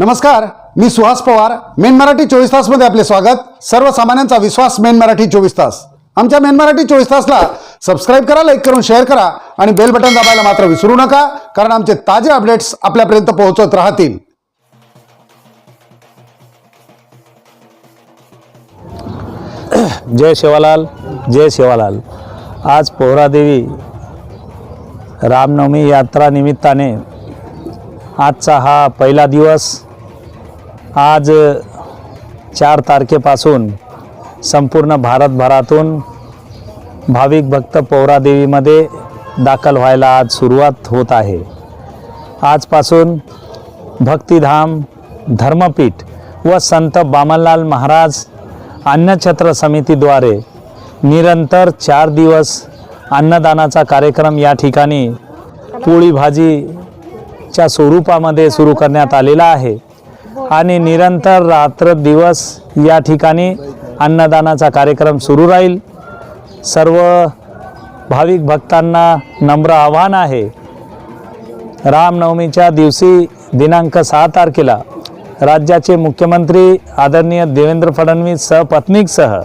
नमस्कार मी सुहास पवार. मेन मराठी चोवीस तासमध्ये आपले स्वागत. सर्वसामान्यांचा विश्वास मेन मराठी चोवीस तास. आमच्या मेन मराठी चोवीस तासला सबस्क्राईब करा लाईक करून शेअर करा आणि बेल बटन दाबायला मात्र विसरू नका कारण आमचे ताजे अपडेट्स आपल्यापर्यंत पोहोचत राहतील. जय शिवालाल जय शिवालाल. आज पोहरादेवी रामनवमी यात्रा निमित्ताने आजचा हा पहिला दिवस आज चार तारखेपासून संपूर्ण भारतभरातून भाविक भक्त पोहरादेवीमध्ये दाखल व्हायला आज सुरुवात होत आहे. आजपासून भक्तिधाम धर्मपीठ व संत बामनलाल महाराज अन्नछत्र समितीद्वारे निरंतर चार दिवस अन्नदानाचा कार्यक्रम या ठिकाणी पोळी भाजीच्या स्वरूपामध्ये सुरू करण्यात आलेला आहे. आणि निरंतर रात्र दिवस या ठिकाणी अन्नदानाचा कार्यक्रम सुरू राहील. सर्व भाविक भक्तांना नम्र आव्हान आहे. रामनवमीच्या दिवशी दिनांक सहा तारखेला राज्याचे मुख्यमंत्री आदरणीय देवेंद्र फडणवीस सहपत्नीकसह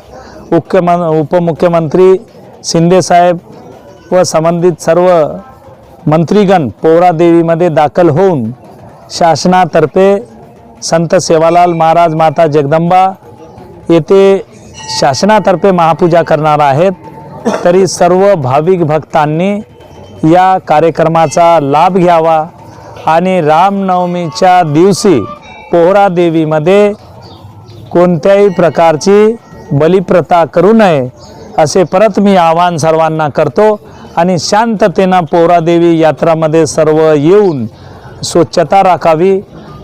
उपम उपमुख्यमंत्री शिंदेसाहेब व संबंधित सर्व मंत्रीगण पोहरादेवीमध्ये दाखल होऊन शासनातर्फे संत सेवालाल महाराज माता जगदंबा येथे शासनातर्फे महापूजा करणार आहेत. तरी सर्व भाविक भक्तांनी या कार्यक्रमाचा लाभ घ्यावा आणि रामनवमीच्या दिवशी पोहरा देवीमध्ये कोणत्याही प्रकारची बलिप्रथा करू नये असे परत मी आवाहन सर्वांना करतो आणि शांततेनं पोहरादेवी यात्रामध्ये सर्व येऊन स्वच्छता राखावी.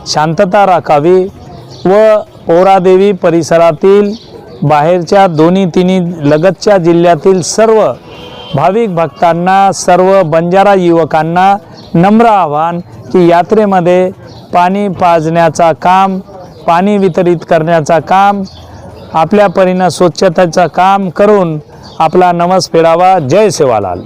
शांतता राखावी व ओरादेवी परिसरातील बाहेरच्या दोन्ही तिन्ही लगतच्या जिल्ह्यातील सर्व भाविक भक्तांना सर्व बंजारा युवकांना नम्र आव्हान की यात्रेमध्ये पाणी पाजण्याचा काम पाणी वितरित करण्याचा काम आपल्या परीनं स्वच्छतेचं काम करून आपला नमस फेडावा. जय सेवालाल.